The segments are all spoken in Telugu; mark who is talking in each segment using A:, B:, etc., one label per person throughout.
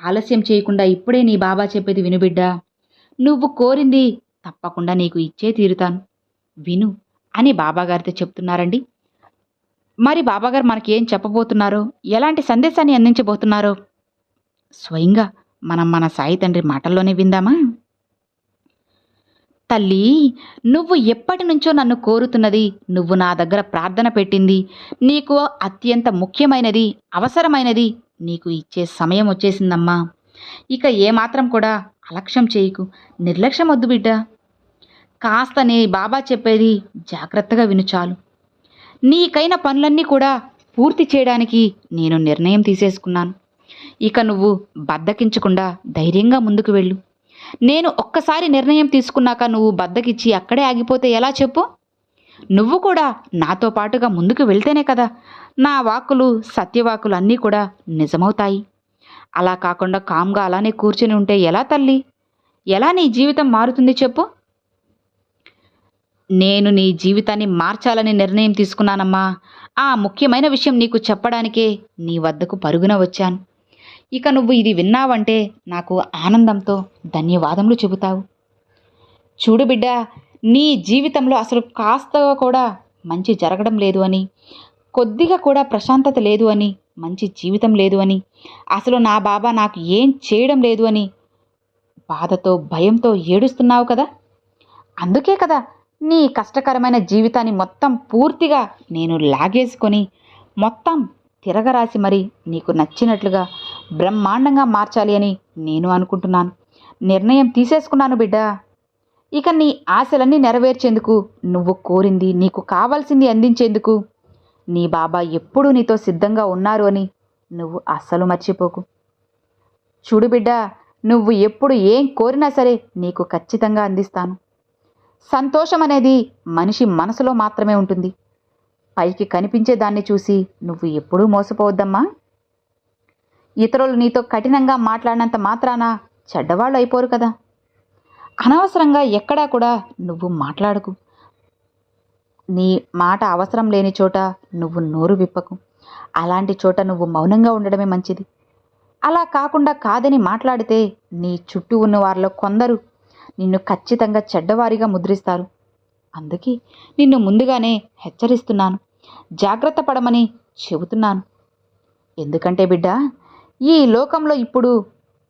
A: ఆలస్యం చేయకుండా ఇప్పుడే నీ బాబా చెప్పేది విను బిడ్డా. నువ్వు కోరింది తప్పకుండా నీకు ఇచ్చే తీరుతాను. విను అని బాబాగారితో చెప్తున్నారండి. మరి బాబాగారు మనకి ఏం చెప్పబోతున్నారో ఎలాంటి సందేశాన్ని అందించబోతున్నారో స్వయంగా మనం మన సాయి తండ్రి మాటల్లోనే విందామా? తల్లి నువ్వు ఎప్పటి నుంచో నన్ను కోరుతున్నది నువ్వు నా దగ్గర ప్రార్థన పెట్టింది నీకు అత్యంత ముఖ్యమైనది అవసరమైనది నీకు ఇచ్చే సమయం వచ్చేసిందమ్మా. ఇక ఏమాత్రం కూడా అలక్ష్యం చేయకు. నిర్లక్ష్యం వద్దు బిడ్డ. కాస్త నీ బాబా చెప్పేది జాగ్రత్తగా విను చాలు. నీకైన పనులన్నీ కూడా పూర్తి చేయడానికి నేను నిర్ణయం తీసేసుకున్నాను. ఇక నువ్వు బద్దకించకుండా ధైర్యంగా ముందుకు వెళ్ళు. నేను ఒక్కసారి నిర్ణయం తీసుకున్నాక నువ్వు బద్దకిచ్చి అక్కడే ఆగిపోతే ఎలా చెప్పు? నువ్వు కూడా నాతో పాటుగా ముందుకు వెళ్తేనే కదా నా వాక్కులు సత్యవాకులు అన్నీ కూడా నిజమవుతాయి. అలా కాకుండా కామ్గా అలానే కూర్చుని ఉంటే ఎలా తల్లి? ఎలా నీ జీవితం మారుతుంది చెప్పు? నేను నీ జీవితాన్ని మార్చాలని నిర్ణయం తీసుకున్నానమ్మా. ఆ ముఖ్యమైన విషయం నీకు చెప్పడానికే నీ వద్దకు పరుగున వచ్చాను. ఇక నువ్వు ఇది విన్నావంటే నాకు ఆనందంతో ధన్యవాదములు చెబుతావు. చూడు బిడ్డ నీ జీవితంలో అసలు కాస్త కూడా మంచి జరగడం లేదు అని కొద్దిగా కూడా ప్రశాంతత లేదు అని మంచి జీవితం లేదు అని అసలు నా బాబా నాకు ఏం చేయడం లేదు అని బాధతో భయంతో ఏడుస్తున్నావు కదా? అందుకే కదా నీ కష్టకరమైన జీవితాన్ని మొత్తం పూర్తిగా నేను లాగేసుకొని మొత్తం తిరగరాసి మరి నీకు నచ్చినట్లుగా బ్రహ్మాండంగా మార్చాలి అని నేను అనుకుంటున్నాను. నిర్ణయం తీసేసుకున్నాను బిడ్డా. ఇక నీ ఆశలన్నీ నెరవేర్చేందుకు నువ్వు కోరింది నీకు కావాల్సింది అందించేందుకు. నీ బాబా ఎప్పుడూ నీతో సిద్ధంగా ఉన్నారు అని నువ్వు అస్సలు మర్చిపోకు. చూడు బిడ్డ నువ్వు ఎప్పుడు ఏం కోరినా సరే నీకు ఖచ్చితంగా అందిస్తాను. సంతోషం అనేది మనిషి మనసులో మాత్రమే ఉంటుంది. పైకి కనిపించే దాన్ని చూసి నువ్వు ఎప్పుడూ మోసపోవద్దమ్మా. ఇతరులు నీతో కఠినంగా మాట్లాడినంత మాత్రాన చెడ్డవాళ్ళు అయిపోరు కదా. అనవసరంగా ఎక్కడా కూడా నువ్వు మాట్లాడకు. నీ మాట అవసరం లేని చోట నువ్వు నోరు విప్పకు. అలాంటి చోట నువ్వు మౌనంగా ఉండడమే మంచిది. అలా కాకుండా కాదని మాట్లాడితే నీ చుట్టూ ఉన్న వారిలో కొందరు నిన్ను ఖచ్చితంగా చెడ్డవారిగా ముద్రిస్తారు. అందుకే నిన్ను ముందుగానే హెచ్చరిస్తున్నాను. జాగ్రత్త పడమని చెబుతున్నాను. ఎందుకంటే బిడ్డ ఈ లోకంలో ఇప్పుడు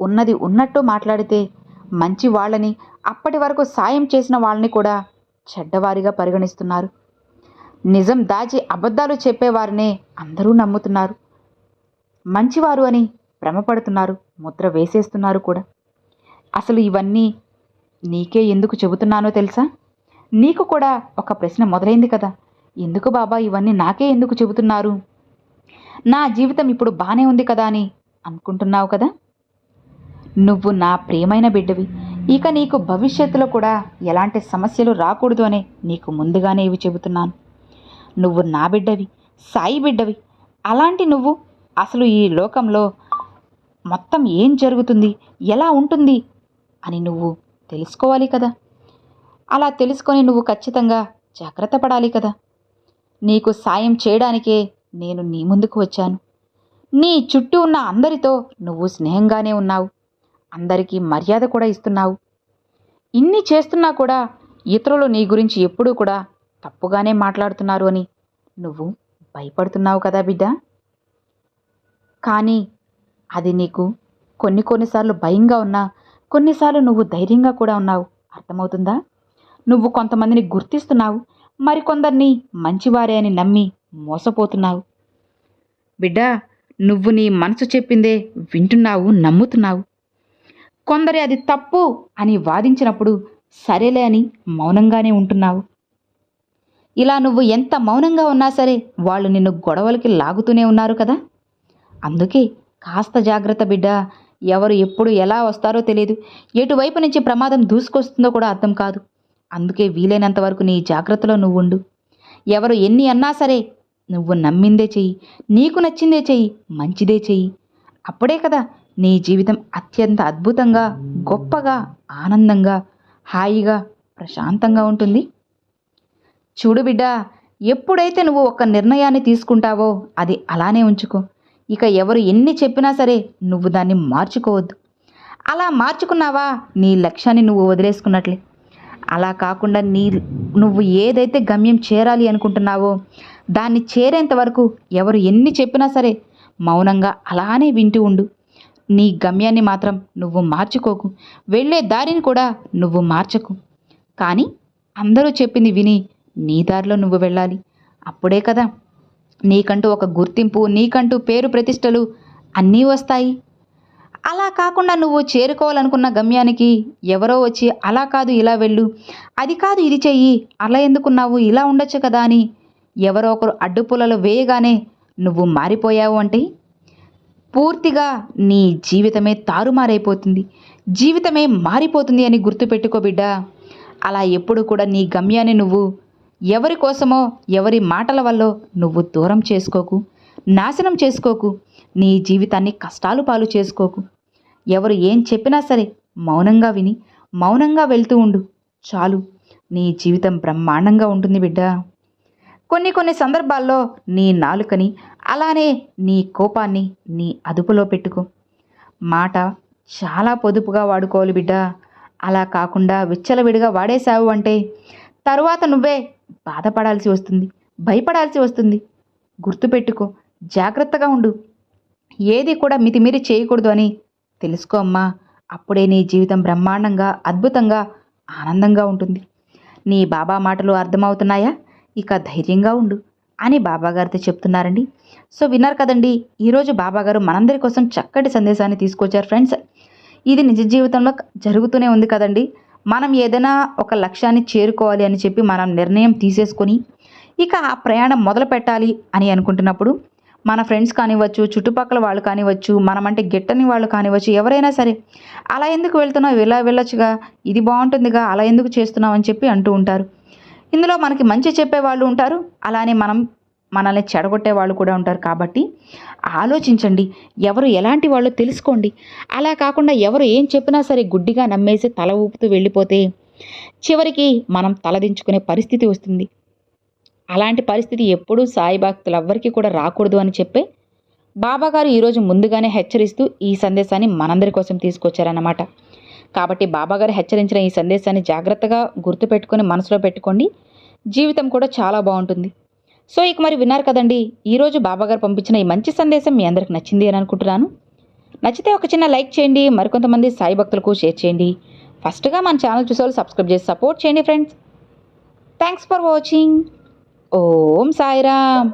A: ఉన్నది ఉన్నట్టు మాట్లాడితే మంచి వాళ్ళని అప్పటి వరకు సాయం చేసిన వాళ్ళని కూడా చెడ్డవారిగా పరిగణిస్తున్నారు. నిజం దాచి అబద్ధాలు చెప్పేవారినే అందరూ నమ్ముతున్నారు. మంచివారు అని భ్రమపడుతున్నారు ముద్ర వేసేస్తున్నారు కూడా. అసలు ఇవన్నీ నీకే ఎందుకు చెబుతున్నానో తెలుసా? నీకు కూడా ఒక ప్రశ్న మొదలైంది కదా. ఎందుకు బాబా ఇవన్నీ నాకే ఎందుకు చెబుతున్నారు? నా జీవితం ఇప్పుడు బాగానే ఉంది కదా అని అనుకుంటున్నావు కదా? నువ్వు నా ప్రియమైన బిడ్డవి. ఇక నీకు భవిష్యత్తులో కూడా ఎలాంటి సమస్యలు రాకూడదు అని నీకు ముందుగానే ఇవి చెబుతున్నాను. నువ్వు నా బిడ్డవి సాయి బిడ్డవి. అలాంటి నువ్వు అసలు ఈ లోకంలో మొత్తం ఏం జరుగుతుంది ఎలా ఉంటుంది అని నువ్వు తెలుసుకోవాలి కదా. అలా తెలుసుకొని నువ్వు ఖచ్చితంగా జాగ్రత్త పడాలి కదా. నీకు సాయం చేయడానికే నేను నీ ముందుకు వచ్చాను. నీ చుట్టూ ఉన్న అందరితో నువ్వు స్నేహంగానే ఉన్నావు. అందరికీ మర్యాద కూడా ఇస్తున్నావు. ఇన్ని చేస్తున్నా కూడా ఇతరులు నీ గురించి ఎప్పుడూ కూడా తప్పుగానే మాట్లాడుతున్నారు అని నువ్వు భయపడుతున్నావు కదా బిడ్డ? కానీ అది నీకు కొన్ని కొన్నిసార్లు భయంగా ఉన్నా కొన్నిసార్లు నువ్వు ధైర్యంగా కూడా ఉన్నావు. అర్థమవుతుందా? నువ్వు కొంతమందిని గుర్తిస్తున్నావు మరికొందరిని మంచివారే అని నమ్మి మోసపోతున్నావు. బిడ్డ నువ్వు నీ మనసు చెప్పిందే వింటున్నావు నమ్ముతున్నావు. కొందరి అది తప్పు అని వాదించినప్పుడు సరేలే అని మౌనంగానే ఉంటున్నావు. ఇలా నువ్వు ఎంత మౌనంగా ఉన్నా సరే వాళ్ళు నిన్ను గొడవలకి లాగుతూనే ఉన్నారు కదా? అందుకే కాస్త జాగ్రత్త బిడ్డ ఎవరు ఎప్పుడు ఎలా వస్తారో తెలియదు ఎటువైపు నుంచి ప్రమాదం దూసుకొస్తుందో కూడా అర్థం కాదు. అందుకే వీలైనంత వరకు నీ జాగ్రత్తలో నువ్వు ఉండు ఎవరు ఎన్ని అన్నా సరే నువ్వు నమ్మిందే చెయ్యి. నీకు నచ్చిందే చెయ్యి మంచిదే చెయ్యి. అప్పుడే కదా నీ జీవితం అత్యంత అద్భుతంగా గొప్పగా ఆనందంగా హాయిగా ప్రశాంతంగా ఉంటుంది. చూడు బిడ్డ ఎప్పుడైతే నువ్వు ఒక నిర్ణయాన్ని తీసుకుంటావో అది అలానే ఉంచుకో. ఇక ఎవరు ఎన్ని చెప్పినా సరే నువ్వు దాన్ని మార్చుకోవద్దు. అలా మార్చుకున్నావా? నీ లక్ష్యాన్ని నువ్వు వదిలేసుకున్నట్లే. అలా కాకుండా నీ నువ్వు ఏదైతే గమ్యం చేరాలి అనుకుంటున్నావో దాన్ని చేరేంత వరకు ఎవరు ఎన్ని చెప్పినా సరే మౌనంగా అలానే వింటూ ఉండు. నీ గమ్యాన్ని మాత్రం నువ్వు మార్చుకోకు. వెళ్ళే దారిని కూడా నువ్వు మార్చకు. కానీ అందరూ చెప్పింది విని నీ దారిలో నువ్వు వెళ్ళాలి. అప్పుడే కదా. నీకంటూ ఒక గుర్తింపు నీకంటూ పేరు ప్రతిష్టలు అన్నీ వస్తాయి. అలా కాకుండా నువ్వు చేరుకోవాలనుకున్న గమ్యానికి ఎవరో వచ్చి అలా కాదు ఇలా వెళ్ళు. అది కాదు ఇది చెయ్యి. అలా ఎందుకున్నావు? ఇలా ఉండొచ్చు కదా అని ఎవరో ఒకరు అడ్డుపులలో వేయగానే నువ్వు మారిపోయావు అంటే పూర్తిగా నీ జీవితమే తారుమారైపోతుంది. జీవితమే మారిపోతుంది అని గుర్తుపెట్టుకో బిడ్డ. అలా ఎప్పుడు కూడా నీ గమ్యాన్ని నువ్వు ఎవరి కోసమో ఎవరి మాటల వల్ల నువ్వు దూరం చేసుకోకు నాశనం చేసుకోకు నీ జీవితాన్ని కష్టాలు పాలు చేసుకోకు. ఎవరు ఏం చెప్పినా సరే మౌనంగా విని మౌనంగా వెళ్తూ ఉండు. చాలు నీ జీవితం బ్రహ్మాండంగా ఉంటుంది బిడ్డ. కొన్ని కొన్ని సందర్భాల్లో నీ నాలుకని అలానే నీ కోపాన్ని నీ అదుపులో పెట్టుకో. మాట చాలా పొదుపుగా వాడుకోవాలి బిడ్డ. అలా కాకుండా విచ్చలవిడిగా వాడేశావు అంటే తరువాత నువ్వే బాధపడాల్సి వస్తుంది భయపడాల్సి వస్తుంది. గుర్తుపెట్టుకో జాగ్రత్తగా ఉండు. ఏది కూడా మితిమీరి చేయకూడదు అని తెలుసుకో అమ్మా. అప్పుడే నీ జీవితం బ్రహ్మాండంగా అద్భుతంగా ఆనందంగా ఉంటుంది. నీ బాబా మాటలు అర్థమవుతున్నాయా? ఇక ధైర్యంగా ఉండు అని బాబాగారితో చెప్తున్నారండి. సో విన్నారు కదండి ఈరోజు బాబాగారు మనందరి కోసం చక్కటి సందేశాన్ని తీసుకొచ్చారు ఫ్రెండ్స్. ఇది నిజ జీవితంలో జరుగుతూనే ఉంది కదండి. మనం ఏదైనా ఒక లక్ష్యాన్ని చేరుకోవాలి అని చెప్పి మనం నిర్ణయం తీసేసుకొని ఇక ఆ ప్రయాణం మొదలు పెట్టాలి అని అనుకుంటున్నప్పుడు మన ఫ్రెండ్స్ కానివ్వచ్చు చుట్టుపక్కల వాళ్ళు కానివ్వచ్చు మనమంటే గిట్టని వాళ్ళు కానివ్వచ్చు ఎవరైనా సరే అలా ఎందుకు వెళ్తున్నావు ఇలా వెళ్ళొచ్చుగా ఇది బాగుంటుందిగా అలా ఎందుకు చేస్తున్నావు అని చెప్పి అంటూ ఉంటారు. ఇందులో మనకి మంచి చెప్పే వాళ్ళు ఉంటారు. అలానే మనం మనల్ని చెడగొట్టే వాళ్ళు కూడా ఉంటారు కాబట్టి ఆలోచించండి. ఎవరు ఎలాంటి వాళ్ళో తెలుసుకోండి. అలా కాకుండా ఎవరు ఏం చెప్పినా సరే గుడ్డిగా నమ్మేసి తల ఊపుతూ వెళ్ళిపోతే చివరికి మనం తలదించుకునే పరిస్థితి వస్తుంది. అలాంటి పరిస్థితి ఎప్పుడూ సాయి భక్తులు ఎవ్వరికీ కూడా రాకూడదు అని చెప్పే బాబాగారు ఈరోజు ముందుగానే హెచ్చరిస్తూ ఈ సందేశాన్ని మనందరి కోసం తీసుకొచ్చారన్నమాట. కాబట్టి బాబాగారు హెచ్చరించిన ఈ సందేశాన్ని జాగ్రత్తగా గుర్తుపెట్టుకొని మనసులో పెట్టుకోండి. జీవితం కూడా చాలా బాగుంటుంది. సో ఇక మరి విన్నారు కదండి ఈరోజు బాబాగారు పంపించిన ఈ మంచి సందేశం మీ అందరికి నచ్చింది అని అనుకుంటున్నాను. నచ్చితే ఒక చిన్న లైక్ చేయండి మరికొంతమంది సాయి భక్తులకు షేర్ చేయండి. ఫస్ట్గా మన ఛానల్ చూసే వాళ్ళు సబ్స్క్రైబ్ చేసి సపోర్ట్ చేయండి friends. Thanks for watching. Om Sairam.